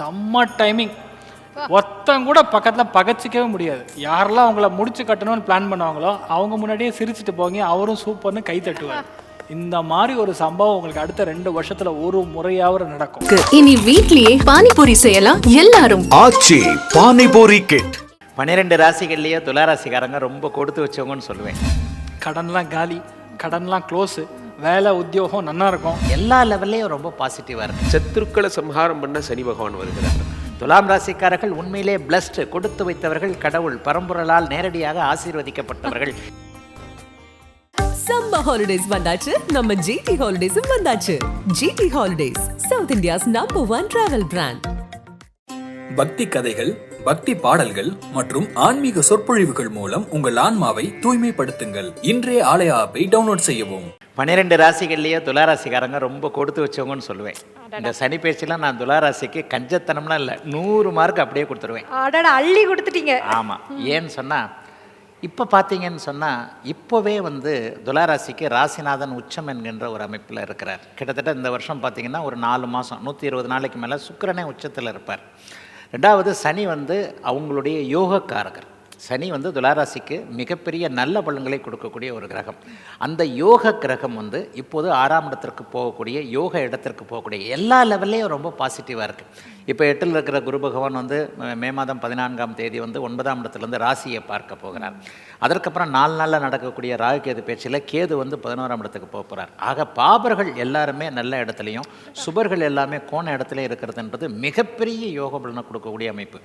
செம்ம டைமிங் ஒருத்தன் கூட பக்கத்தில் பகச்சிக்கவே முடியாது. யாரெல்லாம் அவங்கள முடிச்சு கட்டணும்னு பிளான் பண்ணுவாங்களோ அவங்க முன்னாடியே சிரிச்சிட்டு போங்க அவரும் சூப்பர்னு கை தட்டுவார். இந்த மாதிரி ஒரு சம்பவம் உங்களுக்கு அடுத்த ரெண்டு வருஷத்துல ஒரு முறையாவது நடக்கும். இனி வீட்லயே பானிபூரி செய்யலாம் எல்லாரும். ஆச்சி பானிபூரி கிட் பன்னிரெண்டு ராசிகள்லேயே துளாராசிக்காரங்க ரொம்ப கொடுத்து வச்சவங்கன்னு சொல்லுவேன். கடன்லாம் காலி கடன்லாம் க்ளோஸு வேலை உத்தியோகம் நன்னா இருக்கும். எல்லா லெவல்லையும் ரொம்ப பாசிட்டிவாக இருக்கு. சத்துருக்களை சம்ஹாரம் பண்ண சனி பகவான் வருகிறார். துலாம் ராசிக்காரர்கள் உண்மையிலே பிளஸ்ட் கொடுத்து வைத்தவர்கள் கடவுள் பரம்பொருளால் நேரடியாக ஆசீர்வதிக்கப்பட்டவர்கள். சம்மர் ஹாலிடேஸ் வந்தாச்சு. நம்ம ஜிடி ஹாலிடேஸும் வந்தாச்சு. GT holidays south India's number one travel brand பக்தி கதைகள் பக்தி பாடல்கள் மற்றும் ஆன்மீக சொற்பொழிவுகள் மூலம் உங்கள் ஆன்மாவை தூய்மைப்படுத்துங்கள். இன்றைய ஆலய ஆப்பை டவுன்லோட் செய்யவும். பன்னிரெண்டு ராசிகள்லேயே துளாராசிக்காரங்க ரொம்ப கொடுத்து வச்சவங்கன்னு சொல்லுவேன். இந்த சனி பயிற்சிலாம் நான் துளாராசிக்கு கஞ்சத்தனம்லாம் இல்லை. நூறு மார்க் அப்படியே கொடுத்துருவேன். அடடா அள்ளி கொடுத்துட்டீங்க. ஆமாம் ஏன்னு சொன்னால் இப்போ பார்த்தீங்கன்னு சொன்னால் இப்போவே வந்து துளாராசிக்கு ராசிநாதன் உச்சம் என்கின்ற ஒரு அமைப்பில் இருக்கிறார். கிட்டத்தட்ட இந்த வருஷம் பார்த்தீங்கன்னா ஒரு நாலு மாதம் நூற்றி இருபது நாளைக்கு மேலே சுக்கிரனே உச்சத்தில் இருப்பார். ரெண்டாவது சனி வந்து அவங்களுடைய யோகக்காரகர். சனி வந்து துளாராசிக்கு மிகப்பெரிய நல்ல பலன்களை கொடுக்கக்கூடிய ஒரு கிரகம். அந்த யோக கிரகம் வந்து இப்போது ஆறாம் இடத்திற்கு போகக்கூடிய யோக இடத்திற்கு போகக்கூடிய எல்லா லெவல்லையும் ரொம்ப பாசிட்டிவாக இருக்குது இப்போ எட்டில் இருக்கிற குரு பகவான் வந்து மே மாதம் பதினான்காம் தேதி வந்து ஒன்பதாம் இடத்துலேருந்து ராசியை பார்க்க போகிறார். அதற்கப்புறம் நாலு நாளில் நடக்கக்கூடிய ராகு கேது பேச்சில் கேது வந்து பதினோராம் இடத்துக்கு போக போகிறார் ஆக பாபர்கள் எல்லாருமே நல்ல இடத்துலையும் சுபர்கள் எல்லாமே கோண இடத்துல இருக்கிறதுன்றது மிகப்பெரிய யோக பலனை கொடுக்கக்கூடிய அமைப்பு.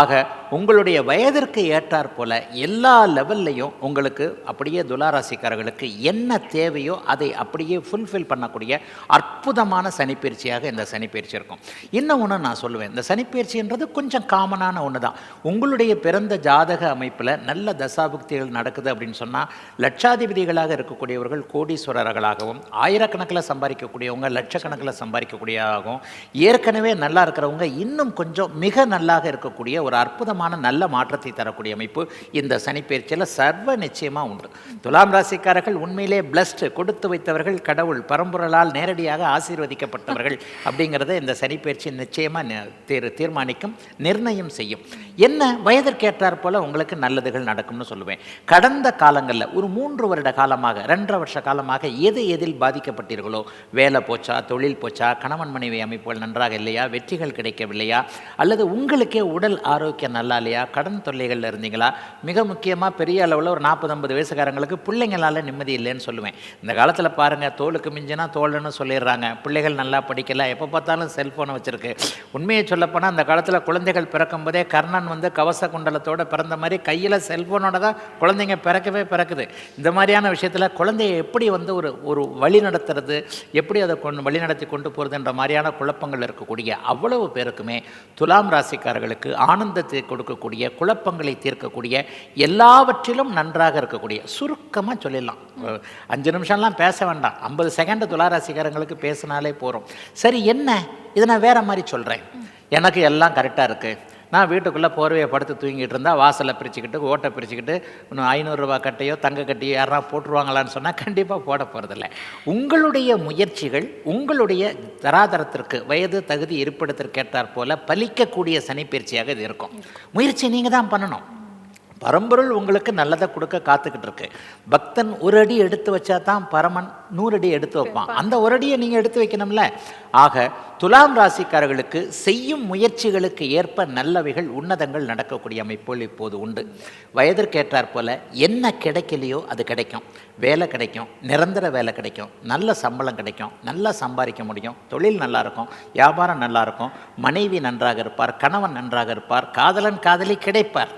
ஆக உங்களுடைய வயதிற்கு ஏற்றாற் போல எல்லா லெவல்லையும் உங்களுக்கு அப்படியே துளாராசிக்காரர்களுக்கு என்ன தேவையோ அதை அப்படியே ஃபுல்ஃபில் பண்ணக்கூடிய அற்புதமான சனிப்பயிற்சியாக இந்த சனிப்பயிற்சி இருக்கும். இன்னும் ஒன்று நான் சொல்லுவேன். இந்த சனிப்பயிற்சின்றது கொஞ்சம் காமனான ஒன்று தான் உங்களுடைய பிறந்த ஜாதக அமைப்பில் நல்ல தசாபுக்திகள் நடக்குது அப்படின்னு சொன்னால் லட்சாதிபதிகளாக இருக்கக்கூடியவர்கள் கோடீஸ்வரர்களாகவும் ஆயிரக்கணக்கில் சம்பாதிக்கக்கூடியவங்க லட்சக்கணக்கில் சம்பாதிக்கக்கூடியதாகவும் ஏற்கனவே நல்லா இருக்கிறவங்க இன்னும் கொஞ்சம் மிக நல்லாக இருக்கக்கூடிய ஒரு அற்புதமான நல்ல மாற்றத்தை தரக்கூடிய அமைப்பு இந்த சனிப்பயிற்சியில் சர்வ நிச்சயமாக உண்டு. துலாம் ராசிக்காரர்கள் உண்மையிலே பிளஸ்ட் கொடுத்து வைத்தவர்கள் கடவுள் பரம்பொருளால் நேரடியாக ஆசீர்வதிக்கப்பட்டவர்கள் அப்படிங்கிறத இந்த சனிப்பயிற்சி நிச்சயமாக தீர் தீர்மானிக்கும் நிர்ணயம் செய்யும். என்ன வயதிற்கேற்றார் போல உங்களுக்கு நல்லதுகள் நடக்கும்னு சொல்லுவேன். கடந்த காலங்களில் ஒரு மூன்று வருட காலமாக ரெண்டரை வருஷ காலமாக எது எதில் பாதிக்கப்பட்டீர்களோ வேலை போச்சா தொழில் போச்சா கணவன் மனைவி அமைப்புகள் நன்றாக இல்லையா வெற்றிகள் கிடைக்கவில்லையா அல்லது உங்களுக்கே உடல் ஆரோக்கியம் நல்லா இல்லையா கடன் தொல்லைகளில் இருந்தீங்களா மிக முக்கியமாக பெரிய அளவில் ஒரு நாற்பது ஐம்பது வயசுக்காரங்களுக்கு பிள்ளைங்களால நிம்மதி இல்லைன்னு சொல்லுவேன். இந்த காலத்தில் பாருங்கள் தோலுக்கு மிஞ்சினா தோல்னு சொல்லிடுறாங்க. பிள்ளைகள் நல்லா படிக்கல எப்போ பார்த்தாலும் செல்ஃபோனை வச்சுருக்கு. உண்மையை சொல்லப்போனால் அந்த காலத்தில் குழந்தைகள் பிறக்கும் போதே கர்ணன் வந்து கவச குண்டலத்தோட பிறந்த மாதிரி கையில் செல்ஃபோனோட தான் குழந்தைங்க பிறக்கவே பிறக்குது. இந்த மாதிரியான விஷயத்தில் குழந்தைய எப்படி வந்து ஒரு ஒரு வழி நடத்துறது எப்படி அதை கொண்டு வழி நடத்தி கொண்டு போகிறதுன்ற மாதிரியான குழப்பங்கள் இருக்கக்கூடிய அவ்வளவு பேருக்குமே துலாம் ராசிக்காரர்களுக்கு ஆனந்தத்தை கொடுக்கக்கூடிய குழப்பங்களை தீர்க்கக்கூடிய எல்லாவற்றிலும் நன்றாக இருக்கக்கூடிய சுருக்கமாக சொல்லிடலாம். அஞ்சு நிமிஷம்லாம் பேச வேண்டாம். ஐம்பது செகண்ட் துளாராசிக்காரங்களுக்கு பேசினாலே போகிறோம் சரி என்ன? இதை நான் வேற மாதிரி சொல்கிறேன் எனக்கு எல்லாம் கரெக்டாக இருக்குது நான் வீட்டுக்குள்ளே போர்வையை படுத்து தூங்கிட்டு இருந்தால் வாசலை பிரிச்சுக்கிட்டு ஓட்டை பிரிச்சுக்கிட்டு இன்னும் ஐநூறுரூவா கட்டையோ தங்க கட்டையோ யாரா போட்டுருவாங்களான்னு சொன்னால் கண்டிப்பாக போட போகிறதில்ல உங்களுடைய முயற்சிகள் உங்களுடைய தராதரத்திற்கு வயது தகுதி இருப்பிடத்திற்கு ஏற்றாற் போல பலிக்கக்கூடிய சனிப்பயிற்சியாக இது இருக்கும். முயற்சி நீங்கள் தான் பண்ணணும். பரம்பொருள் உங்களுக்கு நல்லதை கொடுக்க காத்துக்கிட்டு இருக்கு. பக்தன் ஒரு அடி எடுத்து வச்சா தான் பரமன் நூறு அடி எடுத்து வைப்பான். அந்த ஒரு அடியை நீங்கள் எடுத்து வைக்கணும்ல? ஆக துலாம் ராசிக்காரர்களுக்கு செய்யும் முயற்சிகளுக்கு ஏற்ப நல்லவைகள் உன்னதங்கள் நடக்கக்கூடிய அமைப்புகள் இப்போது உண்டு. வயதிற்கேற்றாற் போல என்ன கிடைக்கலையோ அது கிடைக்கும். வேலை கிடைக்கும். நிரந்தர வேலை கிடைக்கும். நல்ல சம்பளம் கிடைக்கும். நல்லா சம்பாதிக்க முடியும். தொழில் நல்லா இருக்கும். வியாபாரம் நல்லா இருக்கும். மனைவி நன்றாக இருப்பார். கணவன் நன்றாக இருப்பார். காதலன் காதலி கிடைப்பார்.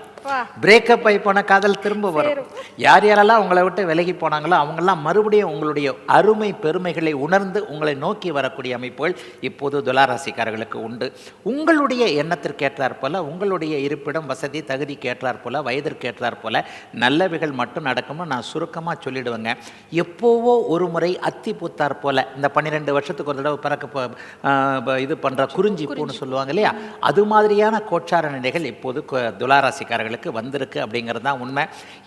பிரேக்கப் ஆகி போன காதல் திரும்ப வரும். யார் யாரெல்லாம் உங்களை விட்டு விலகி போனாங்களோ அவங்கெல்லாம் மறுபடியும் உங்களுடைய அருமை பெருமைகளை உணர்ந்து உங்களை நோக்கி வரக்கூடிய அமைப்புகள் இப்போது துளாராசிக்காரர்களுக்கு உண்டு. உங்களுடைய எண்ணத்திற்கு ஏற்றாற் போல உங்களுடைய இருப்பிடம் வசதி தகுதிக்கு ஏற்றாற் போல வயதிற்கு ஏற்றாற் போல நல்லவைகள் மட்டும் நடக்கும்னு நான் சுருக்கமாக சொல்லிடுவேங்க. எப்போவோ ஒரு முறை அத்தி பூத்தாற் போல இந்த பன்னிரெண்டு வருஷத்துக்கு ஒரு தடவை பிறக்க இது பண்ணுற குறிஞ்சி பூன்னு சொல்லுவாங்க இல்லையா? அது மாதிரியான கோச்சார நிலைகள் இப்போது கு- அவர்களுக்கு வந்திருக்கு அப்படிங்கிறது தான் உண்மை.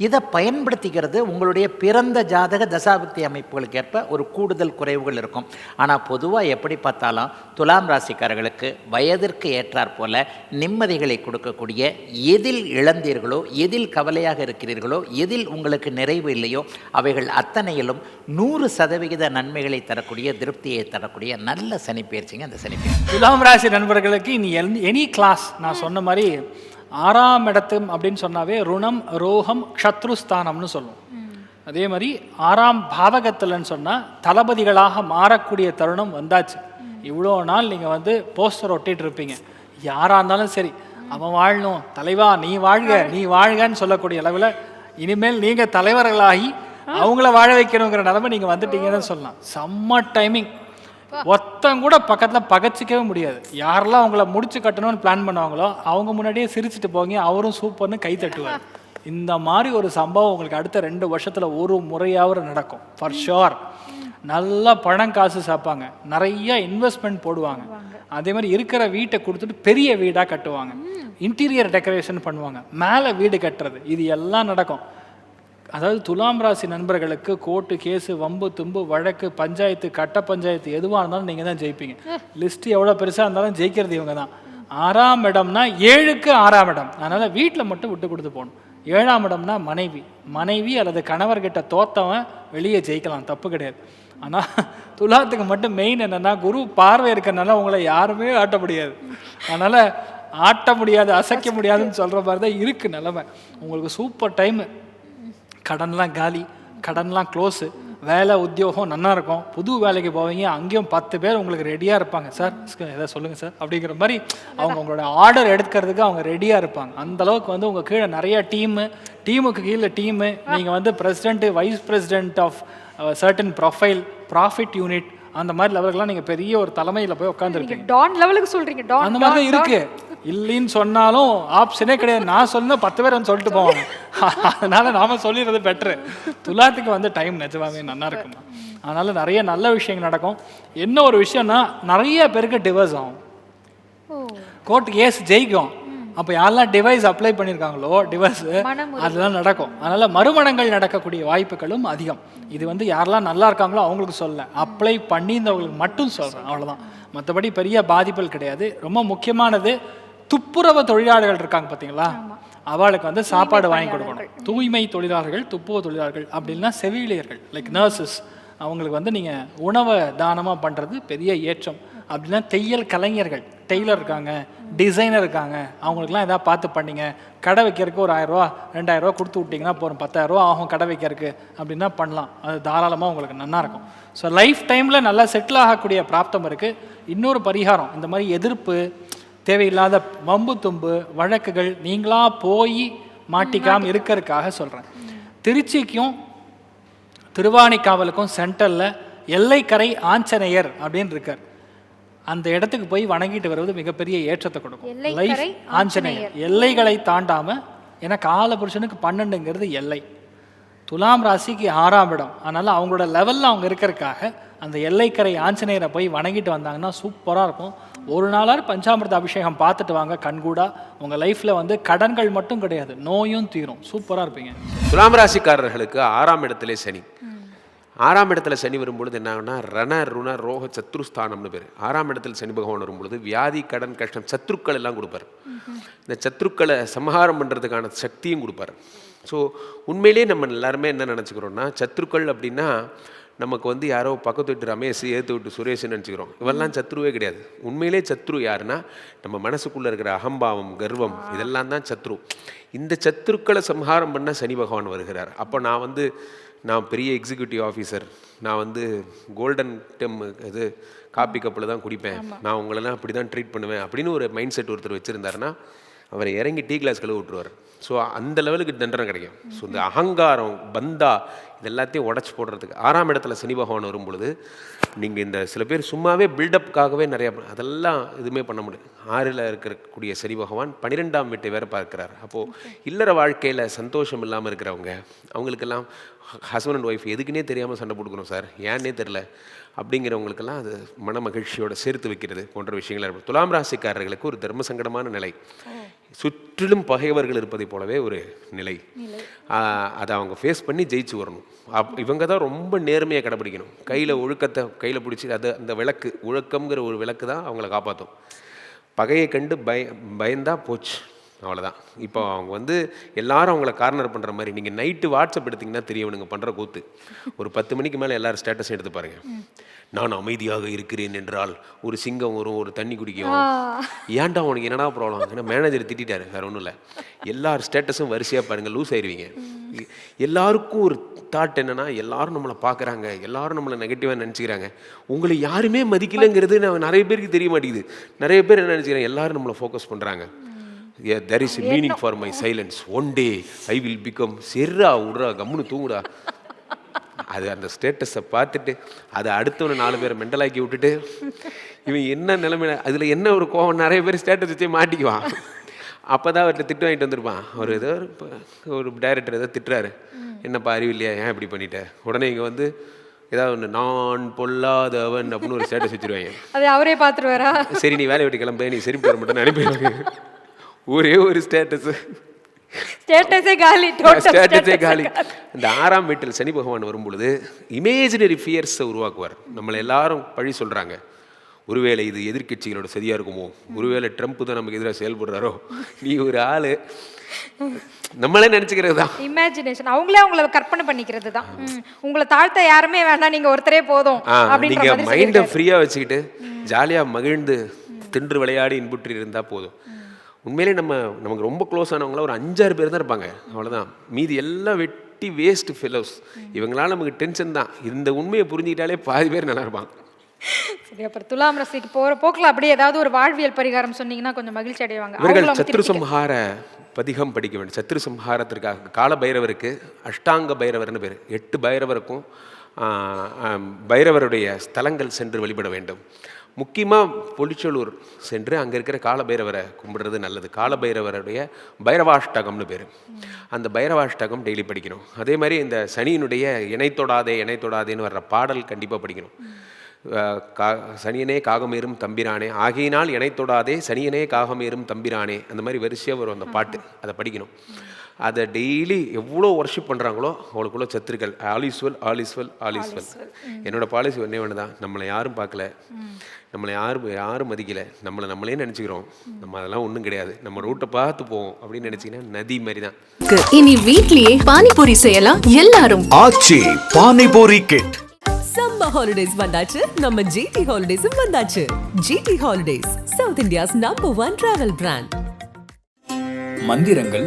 இதை பயன்படுத்திக்கிறது உங்களுடைய பிறந்த ஜாதக தசாபக்தி அமைப்புகளுக்கு ஏற்ப ஒரு கூடுதல் குறைவுகள் இருக்கும். ஆனால் பொதுவாக எப்படி பார்த்தாலும் துலாம் ராசிக்காரர்களுக்கு வயதிற்கு ஏற்றாற் போல நிம்மதிகளை கொடுக்கக்கூடிய எதில் இழந்தீர்களோ எதில் கவலையாக இருக்கிறீர்களோ எதில் உங்களுக்கு நிறைவு இல்லையோ அவைகள் அத்தனையிலும் நூறு சதவிகித நன்மைகளை தரக்கூடிய திருப்தியை தரக்கூடிய நல்ல சனி பயிற்சிங்க அந்த சனி துலாம் ராசி நண்பர்களுக்கு இனி எனி கிளாஸ் நான் சொன்ன மாதிரி ஆறாம் இடத்து அப்படின்னு சொன்னாவே ருணம் ரோகம் க்ஷத்ருஸ்தானம்னு சொல்லுவோம். அதே மாதிரி ஆறாம் பாவகத்தில்னு சொன்னால் தளபதிகளாக மாறக்கூடிய தருணம் வந்தாச்சு. இவ்வளோ நாள் நீங்கள் வந்து போஸ்டர் ஒட்டிகிட்டு இருப்பீங்க. யாராக இருந்தாலும் சரி அவன் வாழணும் தலைவா நீ வாழ்க நீ வாழ்கன்னு சொல்லக்கூடிய அளவில் இனிமேல் நீங்கள் தலைவர்களாகி அவங்கள வாழ வைக்கணுங்கிற நிலமை நீங்கள் வந்துட்டீங்கன்னு சொல்லலாம். செம்ம டைமிங் ஒருத்தன் கூட பக்கத்தில் பகச்சிக்கவே முடியாது. யாரெல்லாம் அவங்கள முடிச்சு கட்டணும்னு பிளான் பண்ணுவாங்களோ அவங்க முன்னாடியே சிரிச்சிட்டு போங்க அவரும் சூப்பர்னு கை தட்டுவார். இந்த மாதிரி ஒரு சம்பவம் உங்களுக்கு அடுத்த ரெண்டு வருஷத்தில் ஒரு முறையாவது நடக்கும். ஃபார் ஷுர் நல்லா பணம் காசு சாப்பாங்க. நிறைய இன்வெஸ்ட்மெண்ட் போடுவாங்க. அதே மாதிரி இருக்கிற வீட்டை கொடுத்துட்டு பெரிய வீடாக கட்டுவாங்க. இன்டீரியர் டெக்கரேஷன் பண்ணுவாங்க. மேலே வீடு கட்டுறது. இது எல்லாம் நடக்கும். அதாவது துலாம் ராசி நண்பர்களுக்கு கோர்ட்டு கேஸு வம்பு தும்பு வழக்கு பஞ்சாயத்து கட்ட பஞ்சாயத்து எதுவாக இருந்தாலும் நீங்கள் தான் ஜெயிப்பீங்க. லிஸ்ட் எவ்வளோ பெருசாக இருந்தாலும் ஜெயிக்கிறது இவங்க தான். ஆறாம் இடம்னா ஏழுக்கு ஆறாம் இடம். அதனால் வீட்டில் மட்டும் விட்டு கொடுத்து போகணும். ஏழாம் இடம்னா மனைவி. மனைவி அல்லது கணவர்கிட்ட தோத்தவன் வெளியே ஜெயிக்கலாம். தப்பு கிடையாது. ஆனால் துலாத்துக்கு மட்டும் மெயின் என்னென்னா குரு பார்வை இருக்கிறனால உங்களை யாருமே ஆட்ட முடியாது. அதனால் ஆட்ட முடியாது அசைக்க முடியாதுன்னு சொல்கிற மாதிரி தான் இருக்குது நிலமை. உங்களுக்கு சூப்பர் டைமு கடன்லாம் காலி கடன்லாம் க்ளோஸு வேலை உத்தியோகம் நல்லா இருக்கும். புது வேலைக்கு போவீங்க அங்கேயும் பத்து பேர் உங்களுக்கு ரெடியாக இருப்பாங்க. சார் எதாவது சொல்லுங்கள் சார் அப்படிங்கிற மாதிரி அவங்க உங்களோட ஆர்டர் எடுக்கிறதுக்கு அவங்க ரெடியாக இருப்பாங்க. அந்த அளவுக்கு வந்து உங்கள் கீழே நிறைய டீமு டீமுக்கு கீழே டீமு நீங்கள் வந்து president vice president of certain profile profit unit அந்த மாதிரி லெவலுக்குலாம் நீங்கள் பெரிய ஒரு தலைமையில் போய் உட்காந்துருப்பீங்க டான் லெவலுக்கு சொல்றீங்க. டான் அந்த மாதிரி தான் இருக்கு. இல்லைன்னு சொன்னாலும் ஆப்ஷனே கிடையாது. நான் சொன்னா பத்து பேர் வந்து சொல்லிட்டு போவாங்க. அதனால நாம சொல்லிடுறது பெட்ரு துலாத்துக்கு வந்து டைம் நிஜமாவே நல்லா இருக்குமா அதனால நிறைய நல்ல விஷயங்கள் நடக்கும். என்ன ஒரு விஷயம்னா நிறைய பேருக்கு டிவர்ஸ் ஆகும். கோர்ட் கேஸ் ஜெயிக்கும். அப்போ யாரெல்லாம் டிவைஸ் அப்ளை பண்ணியிருக்காங்களோ டிவைஸ் அதெல்லாம் நடக்கும். அதனால மறுமணங்கள் நடக்கக்கூடிய வாய்ப்புகளும் அதிகம். இது வந்து யாரெல்லாம் நல்லா இருக்காங்களோ அவங்களுக்கு சொல்ல அப்ளை பண்ணியிருந்தவங்களுக்கு மட்டும் சொல்கிறேன் அவ்வளோதான் மற்றபடி பெரிய பாதிப்புகள் கிடையாது. ரொம்ப முக்கியமானது துப்புரவு தொழிலாளர்கள் இருக்காங்க பார்த்தீங்களா அவளுக்கு வந்து சாப்பாடு வாங்கி கொடுக்கணும். தூய்மை தொழிலாளர்கள் துப்புரவு தொழிலாளர்கள் அப்படின்னா செவிலியர்கள் லைக் நர்சஸ் அவங்களுக்கு வந்து நீங்கள் உணவை தானமாக பண்ணுறது பெரிய ஏற்றம். அப்படின்னா தையல் கலைஞர்கள் டெய்லர் இருக்காங்க டிசைனர் இருக்காங்க. அவங்களுக்குலாம் எதாவது பார்த்து பண்ணீங்க. கடை வைக்கிறதுக்கு ஒரு ஆயிரரூவா ரெண்டாயிரரூவா கொடுத்து விட்டிங்கன்னா போகிறோம் பத்தாயிரரூவா ஆகும் கடை வைக்கிறதுக்கு. அப்படின்னா பண்ணலாம். அது தாராளமாக உங்களுக்கு நல்லா இருக்கும். ஸோ லைஃப் டைமில் நல்லா செட்டில் ஆகக்கூடிய பிராப்தம் இருக்குது இன்னொரு பரிகாரம் இந்த மாதிரி எதிர்ப்பு தேவையில்லாத வம்பு தும்பு வழக்குகள் நீங்களா போய் மாட்டிக்காமல் இருக்கிறதுக்காக சொல்கிறேன் திருச்சிக்கும் திருவானைக்காவலுக்கும் சென்டரில் எல்லைக்கரை ஆஞ்சநேயர் அப்படின்னு இருக்கார். அந்த இடத்துக்கு போய் வணங்கிட்டு வருவது மிகப்பெரிய ஏற்றத்தை கொடுக்கும். லைஃப் ஆஞ்சநேயர். எல்லைகளை தாண்டாம ஏன்னா காலபுருஷனுக்கு பன்னெண்டுங்கிறது எல்லை. துலாம் ராசிக்கு ஆறாம் இடம். அதனால அவங்களோட லெவலில் அவங்க இருக்கிறதுக்காக அந்த எல்லைக்கரை ஆஞ்சநேயரை போய் வணங்கிட்டு வந்தாங்கன்னா சூப்பராக இருக்கும். ஒரு நாளார் பஞ்சாமிர்த அபிஷேகம் பார்த்துட்டு வாங்க கண்கூடா உங்கள் லைஃப்பில் வந்து கடன்கள் மட்டும் கிடையாது நோயும் தீரும். சூப்பராக இருப்பீங்க. துலாம் ராசிக்காரர்களுக்கு ஆறாம் இடத்துல சனி. ஆறாம் இடத்துல சனி வரும்பொழுது என்ன ரண ருண ரோக சத்ருஸ்தானம்னு பேர். ஆறாம் இடத்துல சனி பகவான் வரும்பொழுது வியாதி கடன் கஷ்டம் சத்ருக்கள் எல்லாம் கொடுப்பார். இந்த சத்ருக்களை சம்ஹாரம் பண்ணுறதுக்கான சக்தியும் கொடுப்பார். ஸோ உண்மையிலேயே நம்ம எல்லாருமே என்ன நினச்சிக்கிறோன்னா சத்ருக்கள் அப்படின்னா நமக்கு வந்து யாரோ பக்கத்து விட்டு ரமேஷ் ஏற்று விட்டு சுரேஷ்னு நினச்சிக்கிறோம். இவெல்லாம் சத்ருவே கிடையாது. உண்மையிலே சத்ரு யாருன்னா நம்ம மனசுக்குள்ளே இருக்கிற அகம்பாவம் கர்வம் இதெல்லாம் தான் சத்ரு. இந்த சத்ருக்களை சம்ஹாரம் பண்ண சனி பகவான் வருகிறார். அப்போ நான் வந்து நான் பெரிய எக்ஸிக்யூட்டிவ் ஆஃபீஸர் நான் வந்து கோல்டன் டெம் இது காப்பி கப்பில் தான் குடிப்பேன். நான் உங்களெல்லாம் அப்படி தான் ட்ரீட் பண்ணுவேன் அப்படின்னு ஒரு மைண்ட் செட் ஒருத்தர் வச்சுருந்தாருன்னா அவரை இறங்கி டீ கிளாஸ் கழுவி விட்டுருவார். ஸோ அந்த லெவலுக்கு தண்டனை கிடைக்கும். ஸோ இந்த அகங்காரம் பந்தா இது எல்லாத்தையும் உடச்சி போடுறதுக்கு. ஆறாம் இடத்துல சனி பகவான் வரும்பொழுது நீங்கள் இந்த சில பேர் சும்மாவே பில்டப்புக்காகவே நிறையா அதெல்லாம் எதுவுமே பண்ண முடியாது. ஆறில் இருக்கக்கூடிய சனி பகவான் பன்னிரெண்டாம் வீட்டை வேறு பார்க்கிறார். அப்போது இல்லற வாழ்க்கையில் சந்தோஷம் இல்லாமல் இருக்கிறவங்க அவங்களுக்கெல்லாம் ஹஸ்பண்ட் அண்ட் ஒய்ஃப் எதுக்குன்னே தெரியாமல் சண்டை போட்டுக்கணும் சார். ஏன்னே தெரில அப்படிங்கிறவங்களுக்கெல்லாம் அது மன மகிழ்ச்சியோடு சேர்த்து வைக்கிறது போன்ற விஷயங்கள் இருக்கும் துலாம் ராசிக்காரர்களுக்கு ஒரு தர்ம சங்கடமான நிலை. சுற்றிலும் பகைவர்கள் இருப்பதைப் போலவே ஒரு நிலை. அதை அவங்க ஃபேஸ் பண்ணி ஜெயிச்சு வரணும். அப் இவங்க தான் ரொம்ப நேர்மையாக கடைப்பிடிக்கணும் கையில் ஒழுக்கத்தை கையில் பிடிச்சி அது அந்த விளக்கு ஒழுக்கம்ங்கிற ஒரு விளக்கு தான் அவங்கள காப்பாற்றும் பகையை கண்டு பய பயந்தா போச்சு. அவ்வளோதான் இப்போ அவங்க வந்து எல்லாரும் அவங்கள கார்னர் பண்ணுற மாதிரி நீங்கள் நைட்டு வாட்ஸ்அப் எடுத்தீங்கன்னா தெரியும் இவனுங்க பண்ணுற கூத்து. ஒரு பத்து மணிக்கு மேலே எல்லாரும் ஸ்டேட்டஸ் எடுத்து பாருங்க. நான் அமைதியாக இருக்கிறேன் என்றால் ஒரு சிங்கம் வரும் ஒரு தண்ணி குடிக்கும். ஏன்டா உனக்கு என்னடா ப்ராப்ளம் ஏன்னா மேனேஜர் திட்டிட்டாரு வேற ஒன்றும் இல்லை. எல்லார் ஸ்டேட்டஸும் வரிசையாக பாருங்க லூஸ் ஆயிருவீங்க. எல்லாருக்கும் ஒரு தாட் என்னன்னா எல்லாரும் நம்மளை பார்க்குறாங்க எல்லாரும் நம்மளை நெகட்டிவாக நினச்சிக்கிறாங்க. உங்களை யாருமே மதிக்கலைங்கிறது நான் நிறைய பேருக்கு தெரிய மாட்டேங்குது. நிறைய பேர் என்ன நினச்சிக்கிறாங்க எல்லாரும் நம்மளை ஃபோக்கஸ் பண்ணுறாங்க there is meaning for my silence one day I will become செர்ரா விட்றா கம்முன்னு தூங்குடா அது அந்த ஸ்டேட்டஸை பார்த்துட்டு அதை அடுத்தவனை நாலு பேரை மெண்டலாக்கி விட்டுட்டு இவன் என்ன நிலைமையில அதில் என்ன ஒரு கோவம் நிறைய பேர் ஸ்டேட்டஸ் வச்சே மாட்டிக்குவான். அப்போ தான் அவர்கிட்ட திட்டு வாங்கிட்டு வந்திருப்பான். ஒரு ஏதோ ஒரு டைரக்டர் ஏதோ திட்டுறாரு. என்னப்பா அறிவு இல்லையா ஏன் இப்படி பண்ணிட்ட? உடனே இங்கே வந்து ஏதாவது ஒன்று நான் பொல்லாதவன் அப்படின்னு ஒரு ஸ்டேட்டஸ் வச்சிருவாங்க. அது அவரே பார்த்துருவாரா? சரி நீ வேலையை விட்டு கிளம்பு. நீ சரி போட மட்டும் அனுப்பிடுவாங்க ஒரே ஒரு ஸ்டேட்டஸ் ஸ்டேட்டஸே காலி ஸ்டேட்டஸே காலி. இந்த ஆறாம் வீட்டில் சனி பகவான் வரும் பொழுது இமேஜினரி ஃபியர்ஸை உருவாக்குவார். நம்மளை எல்லாரும் பழி சொல்கிறாங்க ஒருவேளை இது எதிர்க்கட்சிகளோட சரியா இருக்குமோ? ஒருவேளை ட்ரம்ப் தான் நமக்கு எதிராக செயல்படுறாரோ? நீ ஒரு ஆளு. நம்மளே நினச்சிக்கிறது தான். இமேஜினேஷன் அவங்களே அவங்கள கற்பனை பண்ணிக்கிறது தான். உங்களை தாழ்த்த யாருமே வேண்டாம் நீங்க ஒருத்தரே போதும் நீங்கள் மாதிரி மைண்டை. ஃப்ரீயாக வச்சுக்கிட்டு ஜாலியாக மகிழ்ந்து தின்று விளையாடி இன்புற்று இருந்தால் போதும். உண்மையிலே நம்ம நமக்கு ரொம்ப க்ளோஸ் ஆனவங்கள ஒரு அஞ்சாறு பேர் தான் இருப்பாங்க. அவ்வளோதான் மீதி எல்லாம் வெட்டி வேஸ்ட் ஃபெலோஸ் இவங்களால நமக்கு டென்ஷன் தான். இந்த உண்மையை புரிஞ்சுக்கிட்டாலே பாதி பேர் நல்லா இருப்பாங்க. சரி அப்புறம் துலாம் ராசிக்கு போற போக்குல அப்படியே ஏதாவது ஒரு வாழ்வியல் பரிகாரம் சொன்னீங்கன்னா கொஞ்சம் மகிழ்ச்சி அடைவாங்க. இவர்கள் அவங்களும் சத்ரு திருப்திக்கு- சம்ஹார பதிகம் படிக்க வேண்டும். சத்ரு சம்ஹாரத்திற்காக கால பைரவருக்கு அஷ்டாங்க பைரவர்னு பேர். எட்டு பைரவருக்கும் பைரவருடைய ஸ்தலங்கள் சென்று வழிபட வேண்டும். முக்கியமாக பொலிச்சலூர் சென்று அங்கே இருக்கிற கால பைரவரை கும்பிடுறது நல்லது. கால பைரவருடைய பைரவாஷ்டகம்னு பேர். அந்த பைரவாஷ்டகம் டெய்லி படிக்கணும். அதே மாதிரி இந்த சனியினுடைய இணை தொடாதே இணை தொடாதேன்னு வர்ற பாடல் கண்டிப்பாக படிக்கணும். கா சனியனே காகமேறும் தம்பிரானே. ஆகையினால் இணை தொடாதே சனியனே காகமேறும் தம்பிரானே. அந்த மாதிரி வரிசையாக வரும் அந்த பாட்டு. அதை படிக்கணும். அதை டெய்லி எவ்வளோ ஒர்ஷிப் பண்ணுறாங்களோ அவளுக்குள்ள சத்துருக்கள். ஆலிஸ்வல் ஆலிஸ்வல் ஆலிஸ்வல் என்னோட பாலிசி ஒன்றே ஒன்று தான் நம்மளை யாரும் பார்க்கல. நம்மளை யாரும் யாரும் மதிக்கல. நம்மளை நம்மளே நினச்சிக்கிறோம். நம்ம அதெல்லாம் ஒன்றும் கிடையாது. நம்ம ரூட்டை பார்த்து போவோம் அப்படின்னு நினச்சிங்கன்னா நதி மாதிரி தான் இனி வீட்லயே பானிபூரி செய்யலாம் எல்லாரும். Aachi panipuri kit summer holidays வந்தாச்சு. நம்ம ஜிடி ஹாலிடேஸும் வந்தாச்சு. GT holidays south India's number one travel brand மந்திரங்கள்